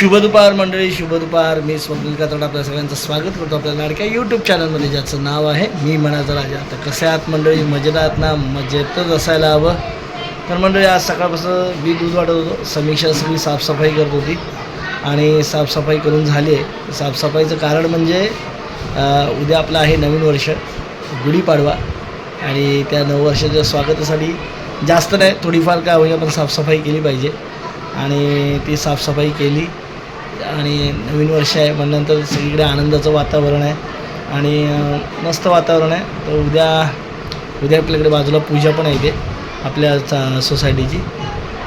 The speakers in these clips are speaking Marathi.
शुभ दुपार मंडळी शुभ दुपार मी स्वप्नील कातड आपल्या सगळ्यांचं स्वागत करतो आपल्या लाडक्या यूट्यूब चॅनलमध्ये ज्याचं नाव आहे मी मनाचा राजा तर कसे आहात मंडळी? मजेत आहात ना? मजेतच असायला हवं. तर मंडळी आज सकाळपासून मी दूध वाटत होतो. समीक्षा सगळी साफसफाई करत होती. आणि साफसफाई करून झाली आहे. साफसफाईचं कारण म्हणजे उद्या आपलं आहे नवीन वर्ष गुढीपाडवा. आणि त्या नऊ वर्षाच्या स्वागतासाठी जास्त नाही थोडीफार काय होईल आपण साफसफाई केली पाहिजे. आणि ती साफसफाई केली. आणि नवीन वर्ष आहे म्हणल्यानंतर सगळीकडे आनंदाचं वातावरण आहे आणि मस्त वातावरण आहे. तर उद्या उद्या आपल्याकडे बाजूला पूजा पण आहे इथे आपल्या चा- सोसायटीची.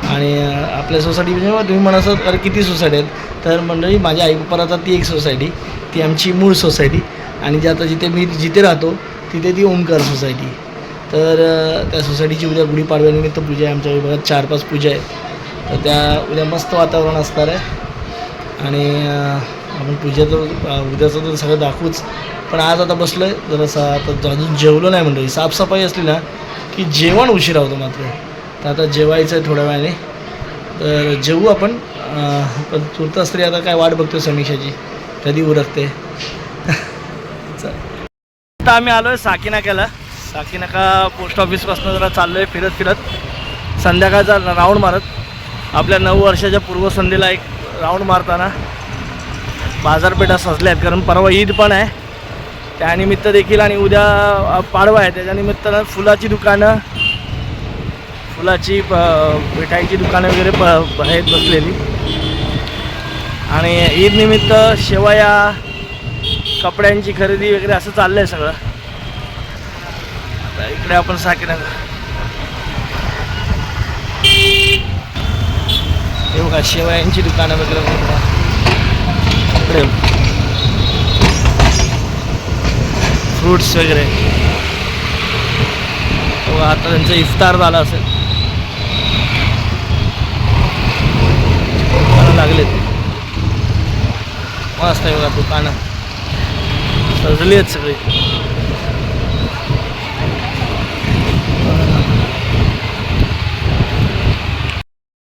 आणि आपल्या सोसायटी म्हणजे तुम्ही म्हणा असं अरे किती सोसायटी आहेत? तर मंडळी माझ्या आई पप्पाला ती एक सोसायटी ती आमची मूळ सोसायटी. आणि जे आता जिथे मी जिथे राहतो तिथे ती ओमकार सोसायटी. तर त्या सोसायटीची उद्या गुढीपाडव्यानिमित्त पूजा आहे. आमच्या विभागात चार पाच पूजा आहेत. तर त्या उद्या मस्त वातावरण असणार आहे. आणि आपण पूजेचं तर उद्याचं तर सगळं दाखवूच. पण आज आता बसलो आहे जरासं आता अजून जेवलो नाही मंडळी साफसफाई असली ना की जेवण उशिरा होतं मात्र. तर आता जेवायचं आहे थोड्या वेळाने. तर जेवू आपण. पण तुर्तास तरी आता काय वाट बघतो समीक्षाची. कधी उरकते. चल. आता आम्ही आलो आहे साकीनाक्याला. साकीनाका पोस्ट ऑफिसपासून जरा चाललो आहे फिरत फिरत संध्याकाळचा राऊंड मारत. आपल्या नऊ वर्षाच्या पूर्वसंध्येला एक राऊंड मारताना बाजारपेठा सजल्या आहेत कारण परवा ईद पण आहे. त्यानिमित्त देखील आणि उद्या पाडवा आहे. त्याच्यानिमित्तानं फुलाची दुकानं फुलाची प मिठाईची दुकानं वगैरे प आहेत बसलेली. आणि ईदनिमित्त शेवया कपड्यांची खरेदी वगैरे असं चाललं आहे सगळं. आता इकडे आपण साकीनगर हे बघा शेवयांची दुकानं वगैरे बघा. इकडे फ्रुट्स वगैरे. हो, आता त्यांचा इफ्तार झाला असेल. दुकानं लागलेत. मस्त आहे बघा दुकानं. सजली आहेत सगळी.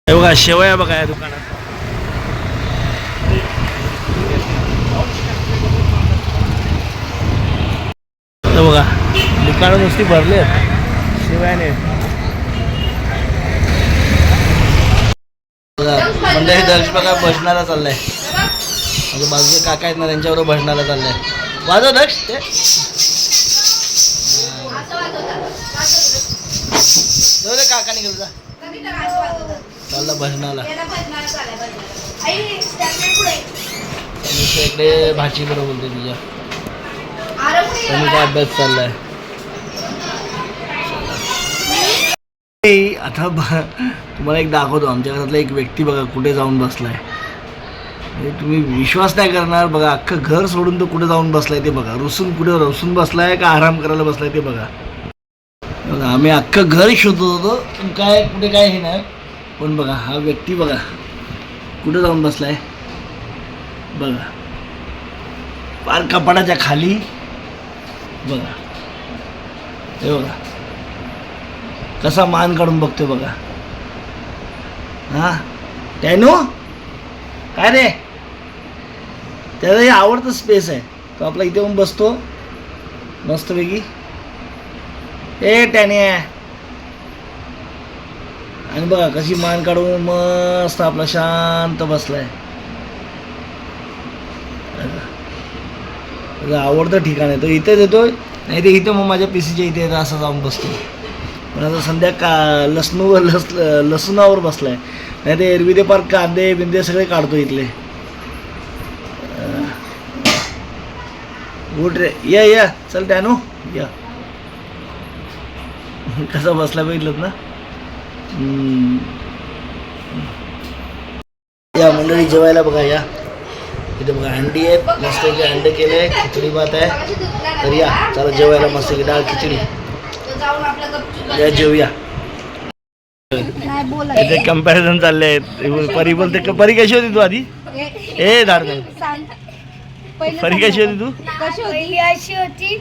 हे बघा शेवया बघा या दुकानात. बघा दुकानं नुसती भरली आहेत. शिवायने. म्हणजे दर्श बघा भजनाला चाललाय. म्हणजे बाजूचे काका आहेत ना त्यांच्याबरोबर भजनाला चाललंय. वाजव दक्ष ते. दे काका निघाल जा. चालला भजनाला. इकडे भाची बरोबर बोलते तुझ्या. अभ्यास चाललाय? आता तुम्हाला एक दाखवतो. आमच्या घरातला एक व्यक्ती बघा कुठे जाऊन बसलाय. म्हणजे तुम्ही विश्वास नाही करणार बघा अख्खं घर सोडून तो कुठे जाऊन बसलाय ते बघा. रुसून कुठे रुसून बसलाय का आराम करायला बसलाय ते बघा. बघा आम्ही अख्खं घर शोधत होतो. काय कुठे काय हे नाही. पण बघा हा व्यक्ती बघा कुठे जाऊन बसलाय? बघा. पार कपाडाच्या खाली बघा. हे बघा. कसा मान काढून बघतोय बघा. हा? टॅनो? काय रे? त्याला हे आवडतं स्पेस आहे. तो आपला इथे येऊन बसतो. मस्तपैकी. ए टॅने. आणि बघा कशी मान काढून मस्त आपला शांत बसलाय. आवडतं ठिकाण आहे. तो इथेच येतोय? नाही ते इथं मग माझ्या पीसीच्या इथे येतं असं जाऊन बसतो. पण आता संध्या का लसणूवर लस लसुणावर बसलाय. नाही ते एरवी ते पार कांदे बिंदे सगळे काढतो इथले. गुड रे. या या. चल टॅनो या. कसा बसला बघितलं ना? या मंडळी जेवायला बघा या. इथे बघा अंडी आहेत. मस्त अंडे केले. खिचडी भात आहे. तर या चला जेवायला मस्त डाळ खिचडी. या जेवूया. इथे कंपॅरिझन चालले आहेत. परी बोलते क- परी कशी होती तू आधी? ए पहिलं परी कशी होती तू? कशी होती अशी होती.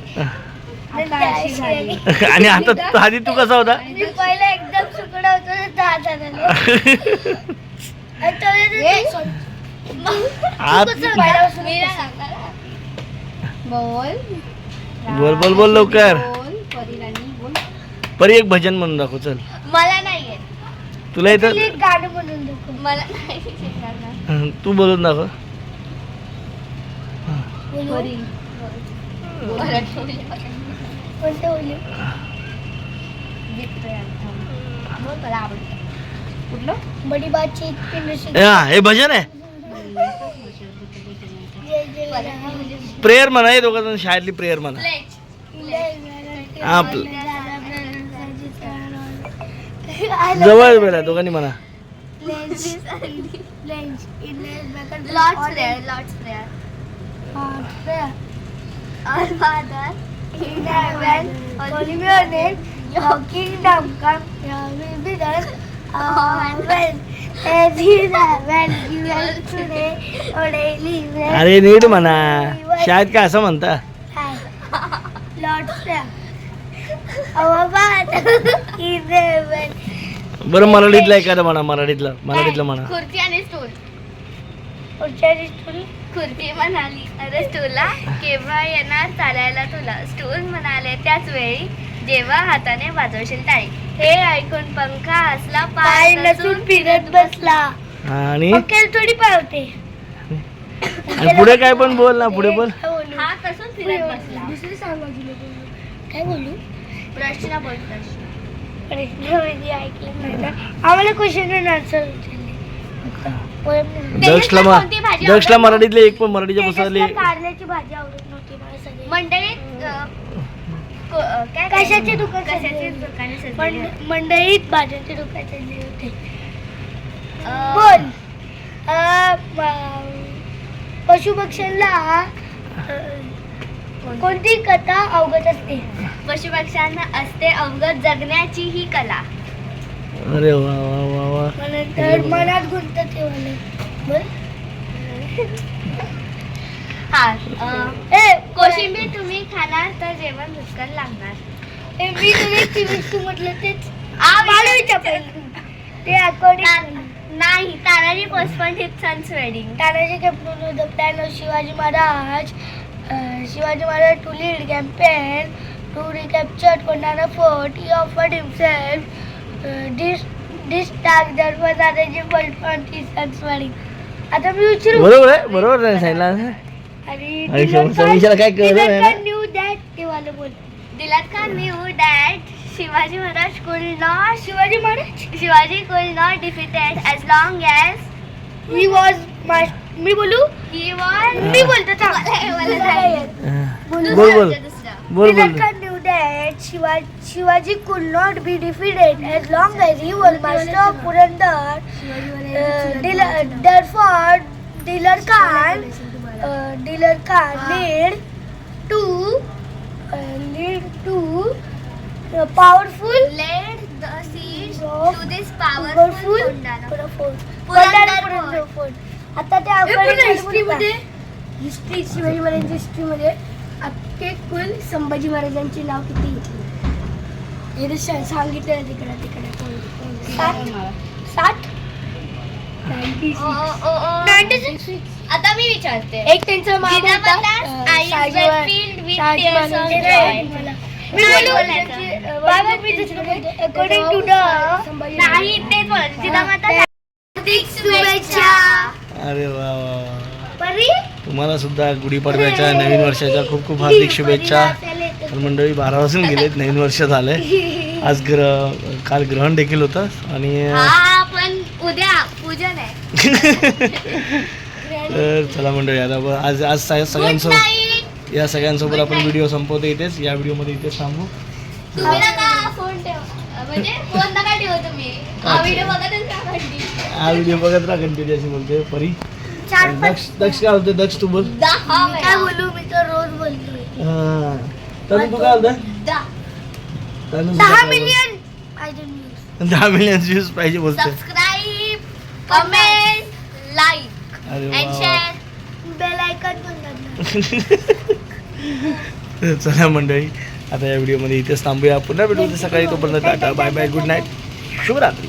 आणि आता तू- आधी तू कसा होता? पहिले एकदम सुकडा. बोल. बोल बोल बोल लवकर. बोल परी राणी बोल. परी एक भजन म्हणून दाखव चल. मला नाही येत तुला इथं गाणं म्हणून दाखव. मला नाही येणार ना. तू बोलून दाखव. बडी हा, हे भजन आहे. प्रेयर म्हणा हे दोघं जण शाळेतली प्रेयर म्हणा आपलं. जवळ बेला दोघांनी म्हणा Lord's prayer Lord's prayer Our Father in heaven, Holy your name, your kingdom come, your will be done on earth as in heaven. Give us today our daily bread. अरे नीट म्हणा शाळेत काय असं म्हणता Lord, our Father in heaven. बरं मराठीतलं एखादं म्हणा मराठीतलं मराठीतलं म्हणा खुर्ची आणि स्टूल पुढच्या खुर्ची म्हणाली. अरे स्टूलला केव्हा येणार चालायला तुला? स्टूल म्हणाले त्याच वेळी जेव्हा हाताने वाजवशील टाळी हे ऐकून पंखा हसला पाय नसून फिरत बसला. आणि? ओके थोडी पावते आणि पुढे काय पण बोल ना पुढे बोल. हा कसून फिरत बसला. दुसरी सांगायची काय बोलू? प्रश्न बोल प्रश्न प्रश्न ऐकलं नाही ना आम्हाला क्वेश्चन आन्सर दक्षला मा- दक्षला मराठीतले एक पण मराठीच्या पुस्तकातले कारल्याची भाजी आवडत नव्हती मला सगळी. मंडळीत अ, को- अ, काय कशाचे दुकान कशाचे? दुकाने सजलेली? मंडईत भाज्यांचे दुकान चालले होते. अ, बोल. अं, म- पशुपक्ष्यांना अं, कोणती कथा अवगत असते? पशुपक्ष्यांना असते अवगत जगण्याची ही कला. अरे वा वा वा. वा मग नंतर मनात गुंतत ठेवले बोल हा अ, ए कोशिंबीर तुम्ही खाणार तर जेवण भुसकन लागणार. ए, मी तुला एक ती वस्तू म्हटलं तेच. आ, मला विचार पहिलं. ते अकॉर्डिंग ता- नाही Tanaji postpone hit sons wedding Tanaji captain the plan of Shivaji Maharaj Shivaji Maharaj to lead campaign to recapture Kondhana fort he offered himself डिस डिस टाक पोस्टपॉन हिट सन्स वेडिंग आता मी विचारू बरोबर आहे बरोबर नाही सांगितलं आणि आणि समीक्षाला काय कळलं नाही ना? न्यू दॅट ते वाला बोल दिलात का knew that Shivaji Maharaj could not Shivaji Maharaj Shivaji could not defeated as long as he was my मी बोलू ही वॉज मी बोलतो थांब. मला- नाही. येत. हा. बोलू. बोल बोल. बोल बोल Tilakan knew that Shiva, Shivaji could not be defeated as long as he was master of Purandar. Uh, Dil- therefore, Dilar Khan, uh, Dilar Khan need to uh, need to uh, powerful Led the siege to this powerful powerful Kundana. Purandar Purandar fort. आता त्या हिस्ट्रीमध्ये हिस्ट्री शिवाजी महाराजांच्या हिस्ट्रीमध्ये अख्खे कुल संभाजी महाराजांचे नाव किती घेतले श- सांगितलं तिकडे तिकडे. 96. आता मी विचारते. एक त्यांचा अकॉर्डिंग टू द नाही तेच शुभेच्छा. अरे वा तुम्हाला सुद्धा गुढीपाडव्याच्या नवीन वर्षाच्या खूप खूप हार्दिक शुभेच्छा. तर मंडळी बारा वाजून गेलेत नवीन वर्ष झालंय. आज ग्रह काल ग्रहण देखील होतं आणि पण उद्या पूजन आहे. तर चला मंडळी आता आज आज सगळ्यांसोबत या सगळ्यांसोबत आपण व्हिडिओ संपवतो इथेच. या व्हिडिओमध्ये इथेच थांबू. म्हणजे हा व्हिडिओ हा बघत राहा कंटिन्यू अशी बोलते परी. दक्ष दक्ष काय होते दक्ष तू बोल. काय. बोलू? मी तर रोज बोलतोय हा. तनु तू काय दहा तनु सुद्धा दहा काय बोलते? मिलियन पाहिजे. दहा मिलियन व्ह्यूज पाहिजे बोलते सबस्क्राईब कमेंट लाईक अरे अँड वा शेअर बेल आयकॉन पण दाबणार. चला मंडळी आता या व्हिडिओमध्ये इथेच थांबूया. पुन्हा भेटू उद्या सकाळी तोपर्यंत tata bye bye good night शुभरात्री.